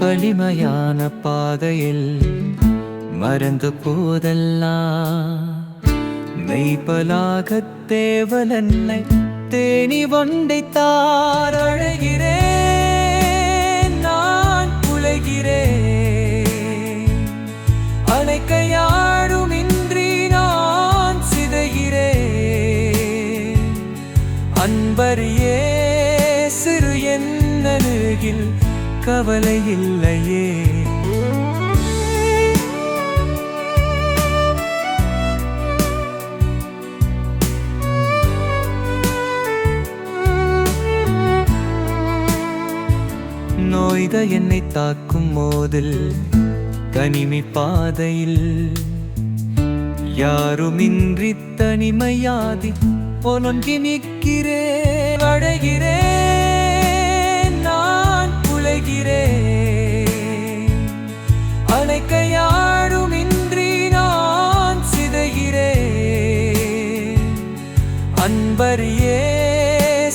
வலிமையான பாதையில் மறந்து போதெல்லாம் மெய்பலாக தேவலன்னை தேனி வண்டை தாரழைகிறேன் நான் உழைகிறேன். அணைக்கையாடும் இன்றி நான் சிதைகிறேன். அன்பரியே சிறு என்னருகில் கவலை இல்லையே. நோய்த என்னை தாக்கும் மோதில் தனிமை பாதையில். யாருமின்றி தனிமையாதி பொலொங்கி நிற்கிறேன் அன்பரியே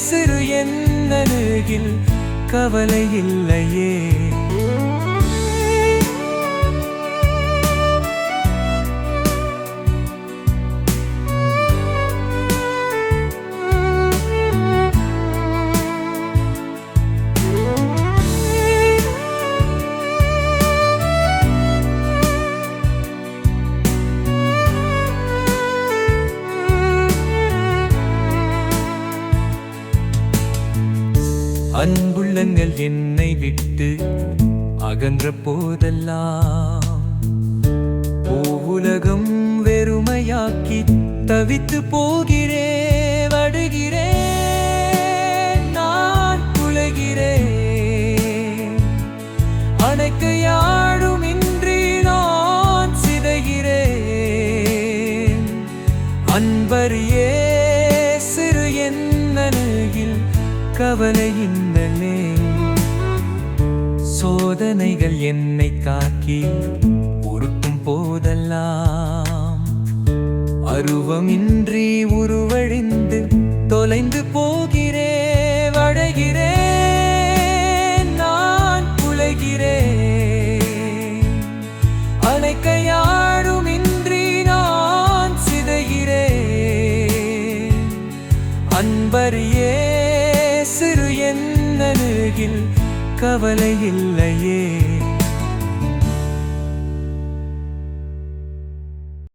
சிறு என்னருகில் கவலை இல்லையே. அன்புள்ளங்கள் என்னை விட்டு அகன்ற போதெல்லாம். பூவுலகம் வெறுமையாக்கி தவித்து போகிறே வடுகிறேன் நான் உலகிறேன் அணைக்க யாருமின்றி நான் சிதைகிறேன். அன்பறிய கவலையின்னலே சோதனைகள் என்னை தாக்கி உருக்கும் போதெல்லாம். அருவமின்றி உருவழிந்து தொலைந்து போகிறே வடைகிறேன் நான் உழைகிறேன் அணைக்கையாடும் இன்றி நான் சிதைகிறேன். அன்பரியே சிறு என்னருகில் கவலை இல்லையே.